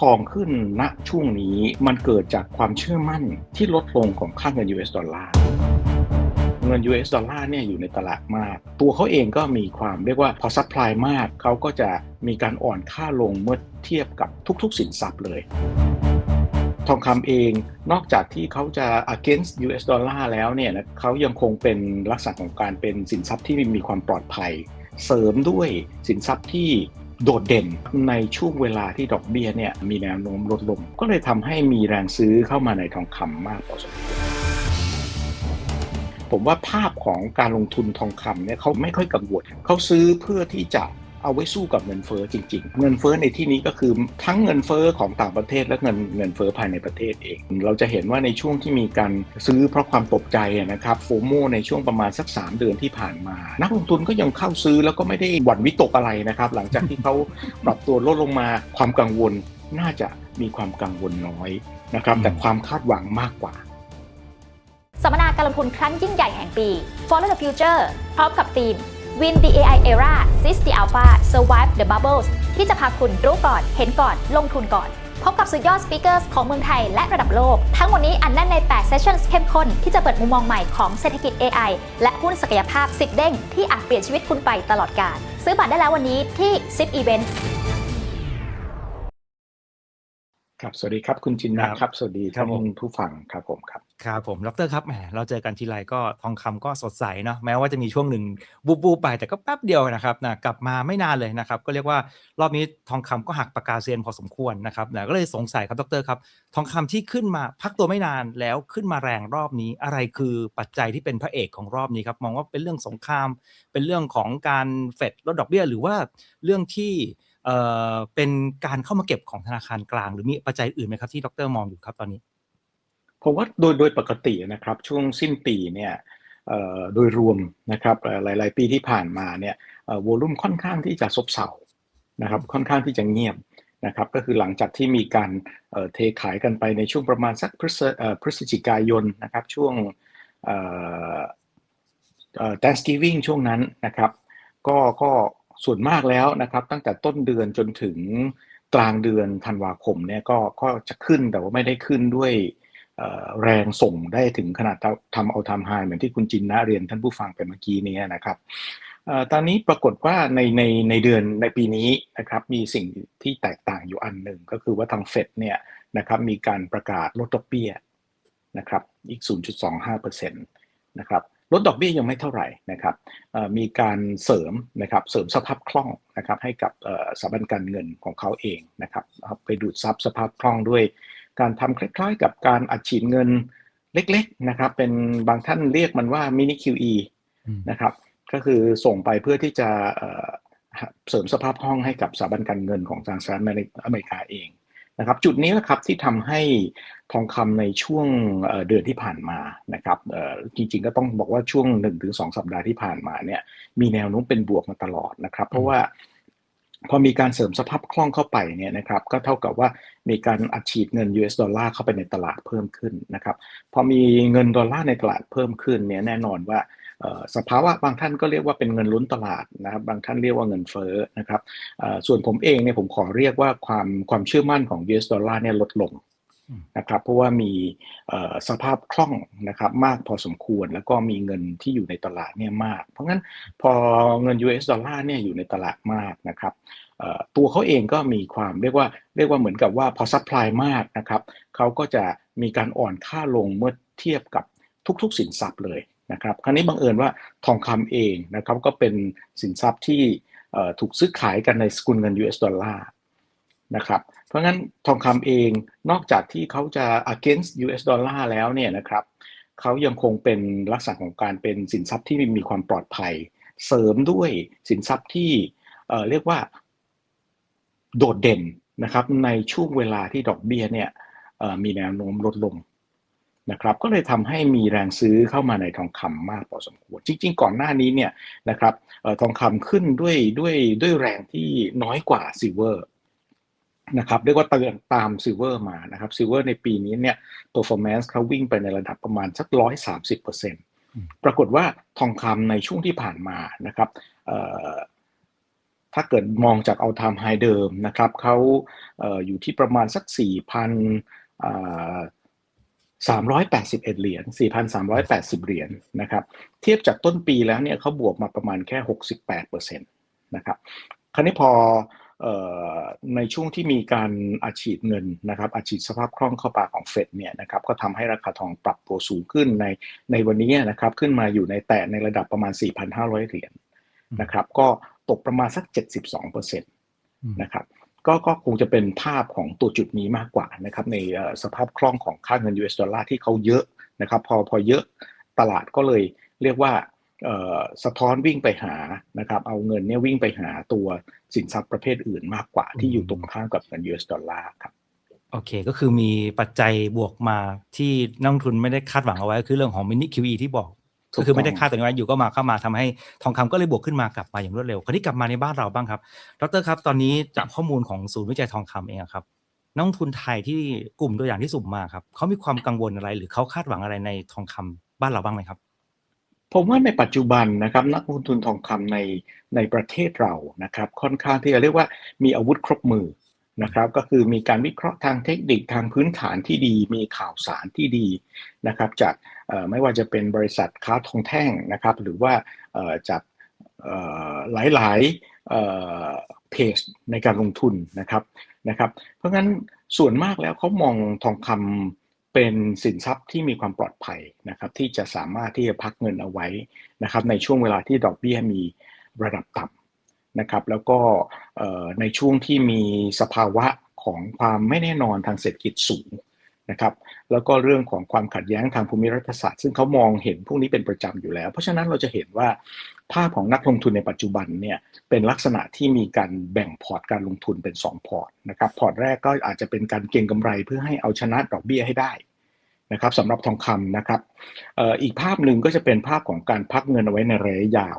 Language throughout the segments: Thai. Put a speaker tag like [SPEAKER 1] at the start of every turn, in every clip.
[SPEAKER 1] ทองขึ้นณช่วงนี้มันเกิดจากความเชื่อมั่นที่ลดลงของค่าเงิน US ดอลลาร์เงิน US ดอลลาร์เนี่ยอยู่ในตลาดมาก ตัวเขาเองก็มีความเรียกว่าพอซัพพลายมาก เขาก็จะมีการอ่อนค่าลงเมื่อเทียบกับทุกๆ สินทรัพย์เลย ทองคำเองนอกจากที่เขาจะ against US ดอลลาร์แล้วเนี่ยนะเขายังคงเป็นลักษณะของการเป็นสินทรัพย์ที่มีความปลอดภัย เสริมด้วยสินทรัพย์ที่ โดดเด่นในช่วงเวลาที่ดอกเบี้ยเนี่ยมีแนวโน้มลดลง ก็เลยทำให้มีแรงซื้อเข้ามาในทองคำมากพอสมควรผมว่าภาพของการลงทุนทองคำเนี่ยเขาไม่ค่อยกังวลเขาซื้อเพื่อที่จะ เอาไว้สู้กับเงินเฟ้อจริง ๆ เงินเฟ้อในที่นี้ก็คือทั้งเงินเฟ้อของต่างประเทศและเงินเงินเฟ้อภายในประเทศเอง เราจะเห็นว่าในช่วงที่มีการซื้อเพราะความตกใจนะครับโฟโมในช่วงประมาณสัก 3 เดือนที่ผ่านมา นักลงทุนก็ยังเข้าซื้อแล้วก็ไม่ได้หวั่นวิตกอะไรนะครับ หลังจากที่เขาปรับตัวลดลงมาความกังวลน่าจะมีความกังวลน้อยนะครับแต่ความคาดหวังมากกว่า
[SPEAKER 2] สัมมนาการลงทุนครั้งยิ่งใหญ่แห่งปี Follow the Future พร้อมกับทีม Win the AI Era Seize the Alpha Survive the Bubbles ที่จะพาคุณรู้ก่อน เห็นก่อน ลงทุนก่อน พบกับสุดยอดสปีกเกอร์ของเมืองไทยและระดับโลก ทั้งหมดนี้อันแน่นใน 8 เซสชั่นเข้มข้น ที่จะเปิดมุมมองใหม่ของเศรษฐกิจ AI และหุ้นศักยภาพ 10 เด้ง ที่อาจเปลี่ยนชีวิตคุณไปตลอดกาล ซื้อบัตรได้แล้ววันนี้ที่10 Event
[SPEAKER 1] ครับ สวัสดีครับ คุณจินนะครับครับสวัสดี
[SPEAKER 3] ครั
[SPEAKER 1] ท่า
[SPEAKER 3] บผม
[SPEAKER 1] นผู้ฟังครับผมครับ
[SPEAKER 3] ครับผม ดรครับ แหม เราเจอกันทีไรก็ทองคำก็สดใสเนาะ แม้ว่าจะมีช่วงหนึ่งบูบบูบไป แต่ก็แป๊บเดียวนะครับนะ กลับมาไม่นานเลยนะครับ ก็เรียกว่ารอบนี้ทองคำก็หักปากกาเซียนพอสมควรนะครับนะก็เลยสงสัยครับ ดรครับ ทองคำที่ขึ้นมาพักตัวไม่นานแล้วขึ้นมาแรงรอบนี้ อะไรคือปัจจัยที่เป็นพระเอกของรอบนี้ครับ มองว่าเป็นเรื่องสงคราม เป็นเรื่องของการเฟดลดดอกเบี้ย หรือว่าเรื่องที่ เอ่อเป็นการเข้ามาเก็บของธนาคารกลาง หรือมีปัจจัยอื่นไหมครับที่ดรมองอยู่ครับตอนนี้
[SPEAKER 1] ผมว่าโดยโดยปกตินะครับช่วงสิ้นปีเนี่ยโดยรวมนะครับหลาย ๆ ปีที่ผ่านมาเนี่ยวอลุ่มค่อนข้างที่จะซบเซานะครับค่อนข้างที่จะเงียบนะครับก็คือหลังจากที่มีการเทขายกันไปในช่วงประมาณสักพฤศจิกายนนะครับช่วงเอ่อ Thanksgiving ช่วงนั้นนะครับ ก็ก็ ส่วนมากแล้วนะครับ ตั้งแต่ต้นเดือนจนถึงกลางเดือนธันวาคมเนี่ยก็ก็จะขึ้นแต่ว่าไม่ได้ขึ้นด้วยแรงส่งได้ถึงขนาดทำเอาทำไฮเหมือนที่คุณจินนะเรียนท่านผู้ฟังไปเมื่อกี้นี้นะครับตอนนี้ปรากฏว่าในในในเดือนในปีนี้นะครับมีสิ่งที่แตกต่างอยู่อันหนึ่งก็คือว่าทางเฟดเนี่ยนะครับมีการประกาศลดดอกเบี้ยนะครับอีก 0.25%นะครับ ลดดอกเบี้ยยังไม่เท่าไหร่นะครับมีการเสริมนะครับเสริมสภาพคล่องนะครับให้กับสถาบันการเงินของเขาเองนะครับไปดูดซับสภาพคล่องด้วย การทำคล้ายๆ กับการอัดฉีดเงินเล็กๆนะครับเป็นบางท่านเรียกมันว่ามินิ QE
[SPEAKER 3] อืม
[SPEAKER 1] นะครับก็คือส่งไปเพื่อที่จะเสริมสภาพคล่องให้กับสถาบันการเงินของทางสหรัฐอเมริกาเอง นะครับจุดนี้แหละครับที่ทำให้ทองคำในช่วงเอ่อเดือนที่ผ่านมานะครับเอ่อจริงๆก็ต้องบอกว่าช่วง 1-2 สัปดาห์ที่ผ่านมาเนี่ยมีแนวโน้มเป็นบวกมาตลอดนะครับ เพราะว่าพอมีการเสริมสภาพคล่องเข้าไปเนี่ยนะครับก็เท่ากับว่ามีการอัดฉีดเงิน US ดอลลาร์เข้าไปในตลาดเพิ่มขึ้นนะครับพอมีเงินดอลลาร์ในตลาดเพิ่มขึ้นเนี่ยแน่นอนว่าเอ่อ สภาวะบางท่านก็เรียกว่าเป็นเงินล้นตลาดนะครับบางท่านเรียกว่าเงินเฟ้อนะครับส่วนผมเองเนี่ยผมขอเรียกว่าความความเชื่อมั่นของ US ดอลลาร์เนี่ยลดลงนะครับเพราะว่ามีสภาพคล่องนะครับมากพอสมควรแล้วก็มีเงินที่อยู่ในตลาดเนี่ยมาก เพราะงั้นพอเงิน US ดอลลาร์เนี่ยอยู่ในตลาดมากนะครับตัวเขาเองก็มีความเรียกว่าเรียกว่าเหมือนกับว่าพอซัพพลายมากนะครับเขาก็จะมีการอ่อนค่าลงเมื่อเทียบกับทุกๆสินทรัพย์เลย นะครับคราวนี้บังเอิญว่าทองคำเองนะครับก็เป็นสินทรัพย์ที่ถูกซื้อขายกันในสกุลเงิน US ดอลลาร์นะครับเพราะงั้นทองคำเองนอกจากที่เขาจะ against US ดอลลาร์แล้วเนี่ยนะครับเขายังคงเป็นลักษณะของการเป็นสินทรัพย์ที่มีความปลอดภัย เสริมด้วยสินทรัพย์ที่เรียกว่าโดดเด่นนะครับในช่วงเวลาที่ดอกเบี้ยเนี่ยมีแนวโน้มลดลง นะครับก็เลยทำให้มีแรงซื้อเข้ามาในทองคำมากพอสมควร จริง ๆ ก่อนหน้านี้เนี่ยนะครับออทองคำขึ้นด้วยด้วยด้วยแรงที่น้อยกว่าซิลเวอร์นะครับเรียกว่าเตือนตามซิลเวอร์มานะครับซิลเวอร์ในปีนี้เนี่ย performance เขาวิ่งไปในระดับประมาณสักร้อยสามสิบเปอร์เซ็นต์ปรากฏว่าทองคำในช่วงที่ผ่านมานะครับถ้าเกิดมองจากเอาท m มไฮเดิมนะครับเขาเอออยู่ที่ประมาณสัก4,000 381 เหรียญ 4,380 เหรียญนะครับ เทียบจากต้นปีแล้วเนี่ยเขาบวกมาประมาณแค่ 68%นะครับ คราวนี้พอออในช่วงที่มีการอัดฉีดเงินนะครับอัดฉีดสภาพคล่องเข้าปากของเฟดเนี่ยนะครับก็ทำให้ราคาทองปรับตัวสูงขึ้นในในวันนี้นะครับขึ้นมาอยู่ในแตะในระดับประมาณ 4,500 เหรียญนะครับก็ตกประมาณสัก 72%น
[SPEAKER 3] อืมะ
[SPEAKER 1] ครับ ก็ก็คงจะเป็นภาพของตัวจุดนี้มากกว่านะครับในเอ่อสภาพคล่องของค่าเงิน US ดอลลาร์ที่เขาเยอะนะครับพอพอเยอะตลาดก็เลยเรียกว่าเอ่อสะท้อนวิ่งไปหานะครับเอาเงินเนี่ยวิ่งไปหาตัวสินทรัพย์ประเภทอื่นมากกว่าที่อยู่ตรงข้ามกับเงิน US ดอลลาร์ครับ
[SPEAKER 3] โอเคก็คือมีปัจจัยบวกมาที่นักลงทุนไม่ได้คาดหวังเอาไว้ก็คือเรื่องของมินิ QE ที่บอก
[SPEAKER 1] ถู ก
[SPEAKER 3] ก็คือไม่ได้
[SPEAKER 1] ต้อง
[SPEAKER 3] คาดตัวนี้ไว้อยู่ก็มาเข้ามาทำให้ทองคำก็เลยบวกขึ้นมากลับมาอย่างรวดเร็ว คราวนี้กลับมาในบ้านเราบ้างครับ ดรครับ ตอนนี้จากข้อมูลของศูนย์วิจัยทองคำเองอะครับนักลงทุนไทยที่กลุ่มตัวอย่างที่สุ่มมาครับเขามีความกังวลอะไร หรือเขาคาดหวังอะไรในทองคำบ้านเราบ้างไหมครับ
[SPEAKER 1] ผมว่าในปัจจุบันนะครับนักลงทุนทองคำในในประเทศเรานะครับ ค่อนข้างที่จะเรียกว่ามีอาวุธครบมือ นะครับก็คือมีการวิเคราะห์ทางเทคนิคทางพื้นฐานที่ดี มีข่าวสารที่ดีนะครับจากไม่ว่าจะเป็นบริษัทค้าทองแท่งนะครับหรือว่าจากหลายๆเอ่อเพจในการลงทุนนะครับนะครับเพราะงั้นส่วนมากแล้วเขามองทองคำเป็นสินทรัพย์ที่มีความปลอดภัยนะครับที่จะสามารถที่จะพักเงินเอาไว้นะครับในช่วงเวลาที่ดอกเบี้ยมีระดับต่ำ นะครับแล้วก็ในช่วงที่มีสภาวะของความไม่แน่นอนทางเศรษฐกิจสูงนะครับแล้วก็เรื่องของความขัดแย้งทางภูมิรัฐศาสตร์ ซึ่งเขามองเห็นพวกนี้เป็นประจำอยู่แล้ว เพราะฉะนั้นเราจะเห็นว่าภาพของนักลงทุนในปัจจุบันเนี่ยเป็นลักษณะที่มีการแบ่งพอร์ตการลงทุนเป็น 2 พอร์ตนะครับพอร์ตแรกก็อาจจะเป็นการเก็งกำไรเพื่อให้เอาชนะดอกเบี้ยให้ได้นะครับสำหรับทองคำนะครับอีกภาพหนึ่งก็จะเป็นภาพของการพักเงินเอาไว้ในระยะยาว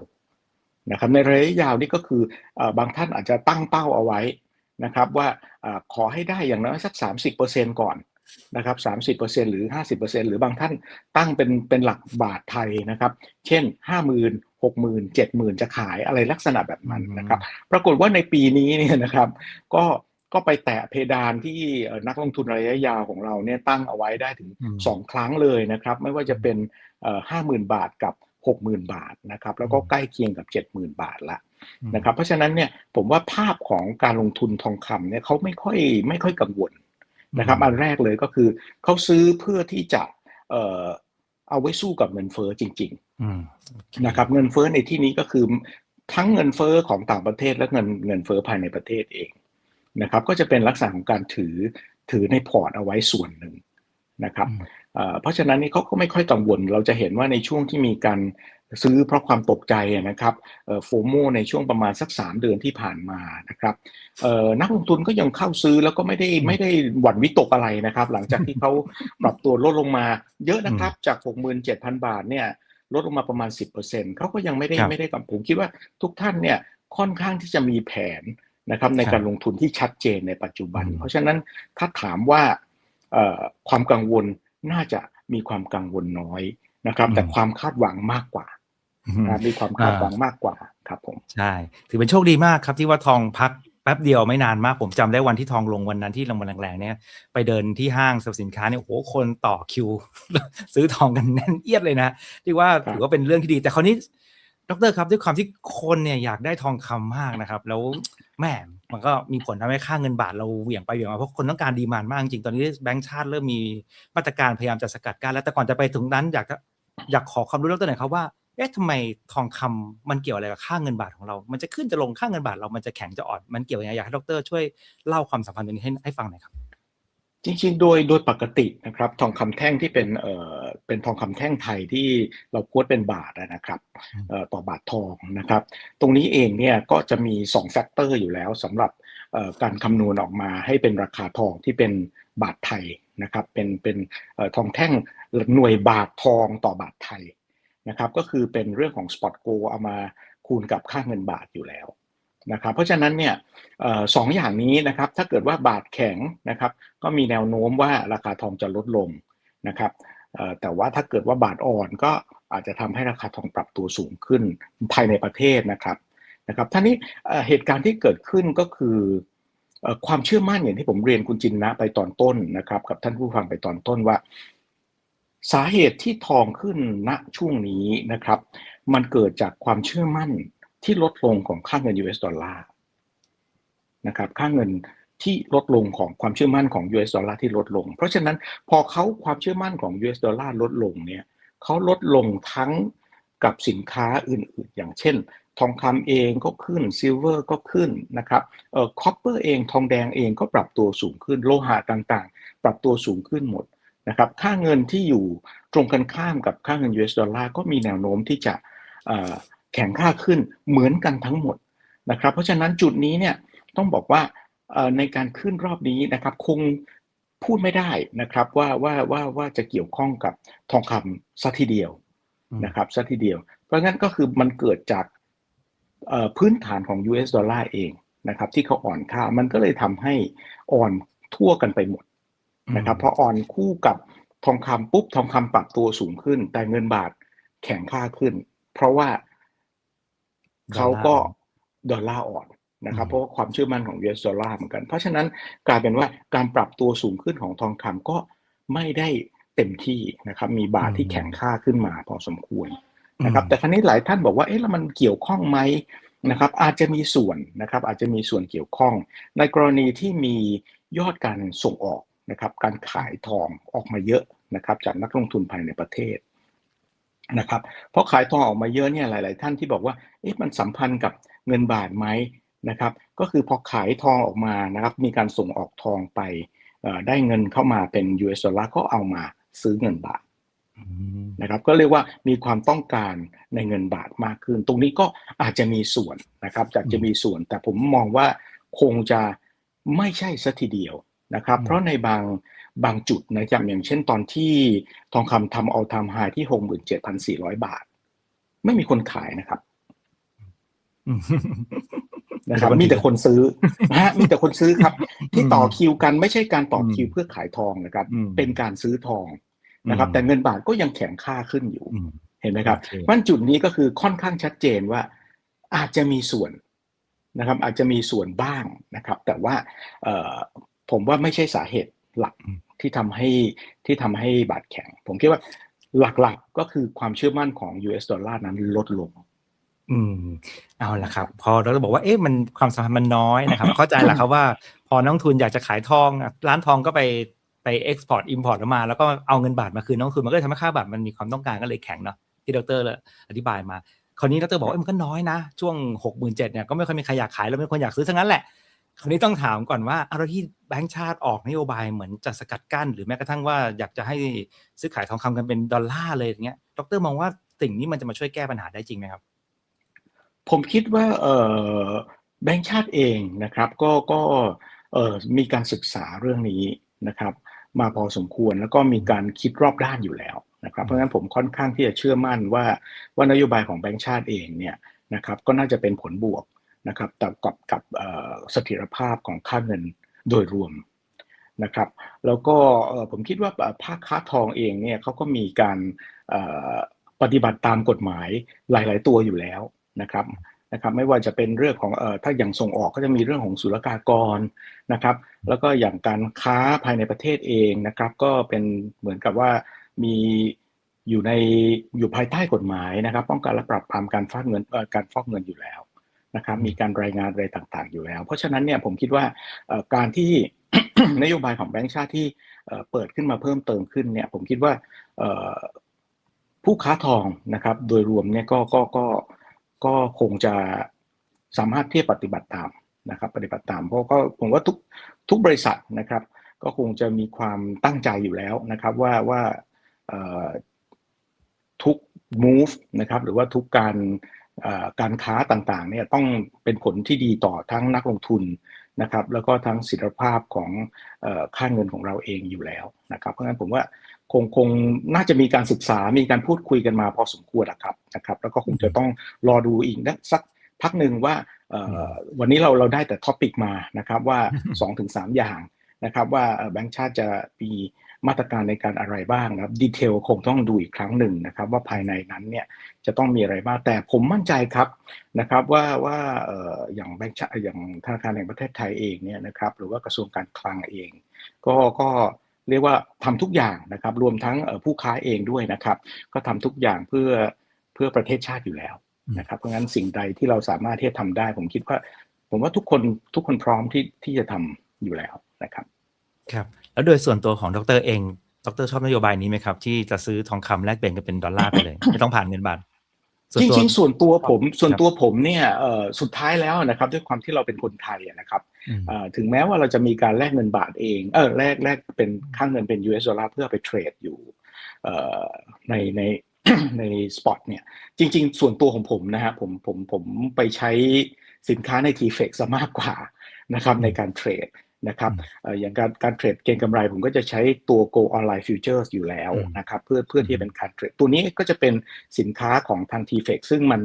[SPEAKER 1] นะครับในระยะยาวนี่ก็คือเอ่อบางท่านอาจจะตั้งเป้าเอาไว้นะครับว่าเอ่อขอให้ได้อย่างน้อยสัก 30%ก่อนนะครับ30%หรือ 50%หรือบางท่านตั้งเป็นเป็นหลักบาทไทยนะครับ เช่น 50,000 60,000 70,000 จะขายอะไรลักษณะแบบนั้นนะครับ ปรากฏว่าในปีนี้เนี่ยนะครับ ก็ก็ไปแตะเพดานที่เอ่อนักลงทุนระยะยาวของเราเนี่ยตั้งเอาไว้ได้ถึง
[SPEAKER 3] อืม
[SPEAKER 1] 2ครั้งเลยนะครับ ไม่ว่าจะเป็นห้าหมื่นบาทกับ 60,000 บาทนะครับแล้วก็ใกล้เคียงกับ 70,000 บาทละนะครับเพราะฉะนั้นเนี่ยผมว่าภาพของการลงทุนทองคำเนี่ยเขาไม่ค่อยไม่ค่อยกังวลนะครับอันแรกเลยก็คือเขาซื้อเพื่อที่จะเอ่อเอาไว้สู้กับเงินเฟ้อจริงๆ
[SPEAKER 3] อืม
[SPEAKER 1] นะครับเงินเฟ้อในที่นี้ก็คือทั้งเงินเฟ้อของต่างประเทศและเงินเงินเฟ้อภายในประเทศเองนะครับก็จะเป็นลักษณะของการถือถือในพอร์ตเอาไว้ส่วนหนึ่ง นะครับ
[SPEAKER 3] อืม
[SPEAKER 1] เอ่อเพราะฉะนั้นนี่เขาก็ไม่ค่อยกังวล เราจะเห็นว่าในช่วงที่มีการซื้อเพราะความตกใจอะนะครับโฟโมในช่วงประมาณสัก 3 เดือนที่ผ่านมานะครับเอ่อนักลงทุนก็ยังเข้าซื้อแล้วก็ไม่ได้ไม่ได้หวั่นวิตกอะไรนะครับ หลังจากที่เขาปรับตัวลดลงมาเยอะนะครับจาก 67,000 บาทเนี่ยลดลงมาประมาณ 10%เขาก็ยังไม่ได้
[SPEAKER 3] ครับ
[SPEAKER 1] ไม่ได้กับผมคิดว่าทุกท่านเนี่ยค่อนข้างที่จะมีแผนนะครับใน
[SPEAKER 3] ครับ
[SPEAKER 1] การลงทุนที่ชัดเจนในปัจจุบัน
[SPEAKER 3] อืม
[SPEAKER 1] เพราะฉะนั้นถ้าถามว่าเอ่อ ความกังวลน่าจะมีความกังวลน้อยนะครับ แต่ความคาดหวังมากกว่า
[SPEAKER 3] อืม
[SPEAKER 1] นะครับมีความคาดหวังมากกว่าครับผม
[SPEAKER 3] ใช่ถือเป็นโชคดีมากครับที่ว่าทองพักแป๊บเดียวไม่นานมากผมจำได้วันที่ทองลงวันนั้นที่ลงมาแรงๆเนี่ยไปเดินที่ห้างสรรพสินค้าเนี่ยโอ้โหคนต่อคิว ซื้อทองกันแน่นเอียดเลยนะที่ว่า
[SPEAKER 1] ครับ
[SPEAKER 3] ถือว่าเป็นเรื่องที่ดี แต่คราวนี้ดรครับด้วยความที่คนเนี่ยอยากได้ทองคำมากนะครับ แล้ว แม่มันก็มีผลทำให้ค่าเงินบาทเราเหวี่ยงไปเหวี่ยงมาเพราะคนต้องการดีมานมากจริงตอนนี้แบงก์ชาติเริ่มมีมาตรการพยายามจะสกัดกั้นแล้วแต่ก่อนจะไปถึงนั้นอยากจะอยากขอความรู้เรหน่อยครับว่าเอ๊ะทำไมทองคำมันเกี่ยวอะไรกับค่าเงินบาทของเรา มันจะขึ้นจะลงค่าเงินบาทเรามันจะแข็งจะอ่อนมันเกี่ยวยังไงอยากให้ดรช่วยเล่าความสัมพันธ์ตรงนี้ให้ให้ฟังหน่อยครับ
[SPEAKER 1] จริงๆ โดยโดยปกตินะครับทองคำแท่งที่เป็นเอ่อเป็นทองคำแท่งไทยที่เราโค้ดเป็นบาทอะนะครับเอ่อต่อบาททองนะครับ ตรงนี้เองเนี่ยก็จะมี2แฟกเตอร์อยู่แล้วสำหรับเอ่อการคำนวณออกมาให้เป็นราคาทองที่เป็นบาทไทยนะครับเป็นเป็นเอ่อทองแท่งหน่วยบาททองต่อบาทไทยนะครับก็คือเป็นเรื่องของ spot go เอามาคูณกับค่าเงินบาทอยู่แล้ว นะครับเพราะฉะนั้นเนี่ยออสองอย่างนี้นะครับถ้าเกิดว่าบาทแข็งนะครับก็มีแนวโน้มว่าราคาทองจะลดลงนะครับแต่ว่าถ้าเกิดว่าบาทอ่อนก็อาจจะทำให้ราคาทองปรับตัวสูงขึ้นภายในประเทศนะครับนะครับท่านี้เหตุการณ์ที่เกิดขึ้นก็คืออความเชื่อมั่นอย่างที่ผมเรียนคุณจินนะไปตอนต้นนะครับกับท่านผู้ฟังไปตอนต้นว่า สาเหตุที่ทองขึ้นณช่วงนี้นะครับ มันเกิดจากความเชื่อมั่น ที่ลดลงของค่าเงิน US ดอลลาร์นะครับค่าเงินที่ลดลงของความเชื่อมั่นของ US ดอลลาร์ที่ลดลง เพราะฉะนั้นพอเขาความเชื่อมั่นของ US ดอลลาร์ลดลงเนี่ยเขาลดลงทั้งกับสินค้าอื่นๆ อย่างเช่น ทองคำเองก็ขึ้นซิลเวอร์ก็ขึ้นนะครับเอ่อคอปเปอร์เองทองแดงเองก็ปรับตัวสูงขึ้นโลหะต่างๆ ปรับตัวสูงขึ้นหมดนะครับค่าเงินที่อยู่ตรงกันข้ามกับค่าเงิน US ดอลลาร์ก็มีแนวโน้มที่จะอ่อ แข็งค่าขึ้นเหมือนกันทั้งหมดนะครับ เพราะฉะนั้นจุดนี้เนี่ยต้องบอกว่าในการขึ้นรอบนี้นะครับคงพูดไม่ได้นะครับว่าว่าว่าว่าจะเกี่ยวข้องกับทองคำซะทีเดียวนะครับซะทีเดียว เพราะงั้นก็คือมันเกิดจากพื้นฐานของ US ดอลลาร์เองนะครับ ที่เขาอ่อนค่ามันก็เลยทำให้อ่อนทั่วกันไปหมดนะครับพออ่อนคู่กับทองคำปุ๊บทองคำปรับตัวสูงขึ้น แต่เงินบาทแข็งค่าขึ้น เพราะว่า เขาก็ดอลลาร์อ่อนนะครับ
[SPEAKER 3] อืม
[SPEAKER 1] เพราะว่าความเชื่อมั่นของ US ดอลลาร์เหมือนกัน เพราะฉะนั้นกลายเป็นว่าการปรับตัวสูงขึ้นของทองคำก็ไม่ได้เต็มที่นะครับมีบาทที่แข็งค่าขึ้นมาพอสมควรนะครับแต่ครั้นี้หลายท่านบอกว่าเอ๊ะแล้วมันเกี่ยวข้องไหมนะครับอาจจะมีส่วนนะครับอาจจะมีส่วนเกี่ยวข้อง ในกรณีที่มียอดการส่งออกนะครับการขายทองออกมาเยอะนะครับจากนักลงทุนภายในประเทศ นะครับเพราะขายทองออกมาเยอะเนี่ยหลาย ๆ ท่านที่บอกว่าเอ๊ะมันสัมพันธ์กับเงินบาทไหมนะครับก็คือพอขายทองออกมานะครับมีการส่งออกทองไปเอ่อได้เงินเข้ามาเป็น US ดอลลาร์ก็เอามาซื้อเงินบาท
[SPEAKER 3] อืม
[SPEAKER 1] นะครับก็เรียกว่ามีความต้องการในเงินบาทมากขึ้น ตรงนี้ก็อาจจะมีส่วนนะครับจะจะมีส่วน แต่ผมมองว่าคงจะไม่ใช่ซะทีเดียวนะครับ เพราะในบาง บางจุดนะครับอย่างเช่นตอนที่ทองคำทำเอาทำไฮที่67,400บาท ไม่มีคนขายนะครับ
[SPEAKER 3] อืม
[SPEAKER 1] นะครับ
[SPEAKER 3] มี
[SPEAKER 1] มี
[SPEAKER 3] แต่
[SPEAKER 1] แต่
[SPEAKER 3] ค
[SPEAKER 1] คนนซื้อนะฮะมีแต่คนซื้อครับ ที่ต่อ
[SPEAKER 3] อืม
[SPEAKER 1] คิวกันไม่ใช่การต่ออ
[SPEAKER 3] ม
[SPEAKER 1] คิวเพื่อขายทองนะครับ
[SPEAKER 3] อืม
[SPEAKER 1] เป็นการซื้อทองนะครับ
[SPEAKER 3] อืม
[SPEAKER 1] แต่เงินบาทก็ยังแข็งค่าขึ้นอยู่
[SPEAKER 3] อืม
[SPEAKER 1] เห็นไหมครับ
[SPEAKER 3] โอเค
[SPEAKER 1] มันจุดนี้ก็คือค่อนข้างชัดเจนว่า อาจจะมีส่วนนะครับ อาจจะมีส่วนบ้างนะครับ แต่ว่าเอ่อผมว่าไม่ใช่สาเหตุ หลักที่ทำให้ที่ทำให้บาทแข็ง ผมคิดว่าหลักๆก็คือความเชื่อมั่นของ US ดอลลาร์นั้นลดลง
[SPEAKER 3] อืม เอาละครับ พอเราบอกว่าเอ๊ะมันความสัมพันธ์มันน้อยนะครับ เข้าใจแหละครับว่า พอนักลงทุนอยากจะขายทองร้านทองก็ไปไปเอ็กซ์พอร์ตอิมพอร์ตมา แล้วก็เอาเงินบาทมาคืนนักลงทุนมันก็ทำให้ค่าบาทมันมีความต้องการก็เลยแข็งเนาะที่ดรเลอธิบายมา คราวนี้ดรบอกว่าเอ้ยมันก็น้อยนะ ช่วงหกหมื่นเจ็ดเนี่ยก็ไม่ค่อยมีใครอยากขายแล้วไม่คนอยากซื้อทั้งนั้นแหละ คราวนี้ต้องถามก่อนว่าเอาที่แบงก์ชาติออกนโยบายเหมือนจะสกัดกั้น หรือแม้กระทั่งว่าอยากจะให้ซื้อขายทองคำกันเป็นดอลลาร์เลยอย่างเงี้ย ดรมองว่าสิ่งนี้มันจะมาช่วยแก้ปัญหาได้จริงไหมครับ
[SPEAKER 1] ผมคิดว่าเออแบงก์ชาติเองนะครับ ก็ก็เออมีการศึกษาเรื่องนี้นะครับ มาพอสมควรแล้วก็มีการคิดรอบด้านอยู่แล้วนะครับ เพราะฉะนั้นผมค่อนข้างที่จะเชื่อมั่นว่าว่านโยบายของแบงก์ชาติเองเนี่ยนะครับ ก็น่าจะเป็นผลบวก นะครับแต่กับกับเสถียรภาพของค่าเงินโดยรวมนะครับ แล้วก็ผมคิดว่าภาคค้าทองเองเนี่ยเขาก็มีการปฏิบัติตามกฎหมายหลาย ๆ ตัวอยู่แล้วนะครับนะครับไม่ว่าจะเป็นเรื่องของเอ่อถ้าอย่างส่งออกก็จะมีเรื่องของศุลกากรนะครับ แล้วก็อย่างการค้าภายในประเทศเองนะครับ ก็เป็นเหมือนกับว่ามีอยู่ในอยู่ภายใต้กฎหมายนะครับ ป้องกันและปราบปรามการฟอกเงินการฟอกเงินอยู่แล้ว นะครับมีการรายงานอะไรต่างๆ อยู่แล้ว เพราะฉะนั้นเนี่ยผมคิดว่าการที่นโยบายของแบงก์ชาติที่เปิดขึ้นมาเพิ่มเติมขึ้นเนี่ยผมคิดว่าผู้ค้าทองนะครับโดยรวมเนี่ยก็ก็ก็ก็คงจะสามารถที่จะปฏิบัติตามนะครับปฏิบัติตามเพราะก็ผมว่าทุกทุกบริษัทนะครับ ก็คงจะมีความตั้งใจอยู่แล้วนะครับว่าว่าทุก move นะครับหรือว่าทุกการ การค้าต่างๆเนี่ยต้องเป็นผลที่ดีต่อทั้งนักลงทุนนะครับ แล้วก็ทั้งสิทธิภาพของเอ่อค่าเงินของเราเองอยู่แล้วนะครับ เพราะฉะนั้นผมว่าคงคงน่าจะมีการศึกษา มีการพูดคุยกันมาพอสมควรอะครับนะครับ แล้วก็คงจะต้องรอดูอีกนะสักพักหนึ่งว่าเอ่อวันนี้เราเราได้แต่ท็อปิกมานะครับว่า 2-3 อย่างนะครับว่าเอ่อแบงก์ชาติจะมี มาตรการในการอะไรบ้างนะครับดีเทลคงต้องดูอีกครั้งหนึ่งนะครับ ว่าภายในนั้นเนี่ยจะต้องมีอะไรบ้างแต่ผมมั่นใจครับนะครับว่าว่าอย่างแบงก์ชาอย่างธนาคารแห่งประเทศไทยเองเนี่ยนะครับหรือว่ากระทรวงการคลังเอง ก็ก็เรียกว่าทำทุกอย่างนะครับรวมทั้งผู้ค้าเองด้วยนะครับ ก็ทำทุกอย่างเพื่อเพื่อประเทศชาติอยู่แล้วนะครับเพราะงั้นสิ่งใดที่เราสามารถที่จะทำได้ ผมคิดว่า ผมว่าทุกคนทุกคนพร้อมที่ที่จะทำอยู่แล้วนะครับ
[SPEAKER 3] ครับ แล้วโดยส่วนตัวของดรเอง ดรชอบนโยบายนี้ไหมครับ ที่จะซื้อทองคำแลกเปลี่ยนกันเป็นดอลลาร์ไปเลย ไม่ต้องผ่านเงินบาทส่วน
[SPEAKER 1] จ
[SPEAKER 3] ตัว
[SPEAKER 1] ริงๆส่วนตัวผมส่วน
[SPEAKER 3] ครับ
[SPEAKER 1] ตัวผมเนี่ยเอ่อสุดท้ายแล้วนะครับ ด้วยความที่เราเป็นคนไทยอะนะครับ
[SPEAKER 3] อืม
[SPEAKER 1] เอ่อถึงแม้ว่าเราจะมีการแลกเงินบาทเองเออแลกแลกเป็นค่างเงินเป็น US ดอลลาร์เพื่อไปเทรดอยู่เอ่อในในในสปอตเนี่ยจริง ๆ ส่วนตัวของผมนะฮะผมผมผมไปใช้สินค้าใน t f e x ซะมากกว่านะครับในการเทรด นะครับ
[SPEAKER 3] อืม
[SPEAKER 1] เอ่ออย่างการการเทรดเก็งกำไรผมก็จะใช้ตัว Go Online Futures อยู่แล้ว
[SPEAKER 3] อืม
[SPEAKER 1] นะครับเพื่อเพื่อที่จะเป็นการเทรดตัวนี้ก็จะเป็นสินค้าของทาง t f e x ซึ่งมัน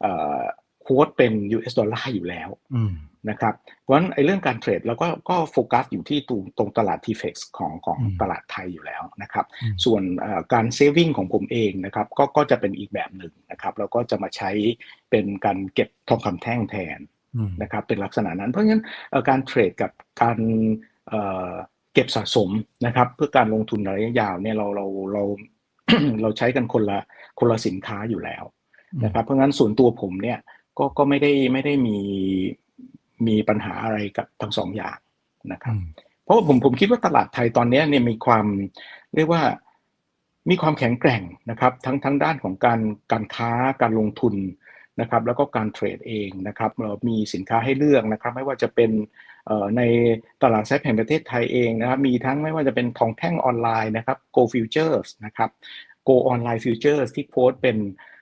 [SPEAKER 1] เอ่อโค้ดเป็น US ดอลลาร์อยู่แล้ว
[SPEAKER 3] อืม
[SPEAKER 1] นะครับเพราะฉะนั้นไอ้เรื่องการเทรดเราก็ก็โฟกัสอยู่ที่ตรงตรงตลาด t f e x ของของ
[SPEAKER 3] อืม
[SPEAKER 1] ตลาดไทยอยู่แล้วนะครับ
[SPEAKER 3] อืม
[SPEAKER 1] ส่วนเอ่อการเซฟวิ่งของผมเองนะครับก็ก็จะเป็นอีกแบบหนึ่งนะครับแล้วก็จะมาใช้เป็นการเก็บทองคำแท่งแทน
[SPEAKER 3] อืม
[SPEAKER 1] นะครับเป็นลักษณะนั้น เพราะฉะนั้นเอ่อการเทรดกับการเอ่อเก็บสะสมนะครับเพื่อการลงทุนระยะยาวเนี่ยเราเราเราเราใช้กันคนละคนละสินค้าอยู่แล้วนะครับเพราะงั้นส่วนตัวผมเนี่ยก็ก็ไม่ได้ไม่ได้มีมีปัญหาอะไรกับทั้งสองอย่างนะครับ
[SPEAKER 3] อืม
[SPEAKER 1] เพราะว่าผมผมคิดว่าตลาดไทยตอนเนี้ยเนี่ยมีความเรียกว่ามีความแข็งแกร่งนะครับ ทั้งทั้งด้านของการการค้าการลงทุน นะครับแล้วก็การเทรดเองนะครับเรามีสินค้าให้เลือกนะครับไม่ว่าจะเป็นเอ่อในตลาดแซฟแห่งประเทศไทยเองนะครับมีทั้งไม่ว่าจะเป็นทองแท่งออนไลน์นะครับ Go Futures นะครับ Go Online Futures ที่โค้ดเป็น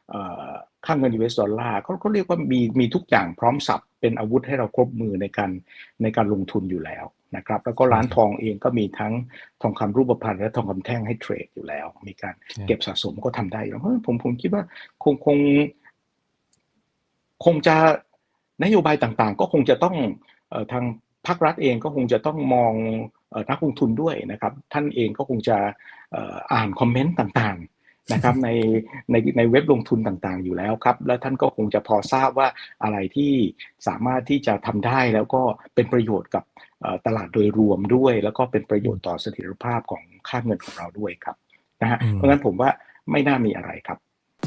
[SPEAKER 1] เอ่อค่างเงิน US ดอลลาร์เขาเขาเรียกว่ามีมีทุกอย่างพร้อมสับเป็นอาวุธให้เราครบมือในการในการลงทุนอยู่แล้วนะครับแล้วก็ร้านทองเองก็มีทั้งทองคำรูปพรรณและทองคำแท่งให้เทรดอยู่แล้ว มีการเก็บสะสมก็ทำได้อยู่แล้วเพราะฉะนั้นผมผมคิดว่าคงคง คงจะนโยบายต่างๆ ก็คงจะต้องเออทางภาครัฐเองก็คงจะต้องมองเออนักลงทุนด้วยนะครับ ท่านเองก็คงจะเอ่ออ่านคอมเมนต์ต่างๆนะครับในในในเว็บลงทุนต่างๆ อยู่แล้วครับ แล้วท่านก็คงจะพอทราบว่าอะไรที่สามารถที่จะทำได้แล้วก็เป็นประโยชน์กับเอ่อตลาดโดยรวมด้วย แล้วก็เป็นประโยชน์ต่อเสถียรภาพของค่าเงินของเราด้วยครับนะฮะ
[SPEAKER 3] อืม
[SPEAKER 1] เพราะงั้นผมว่าไม่น่ามีอะไรครับ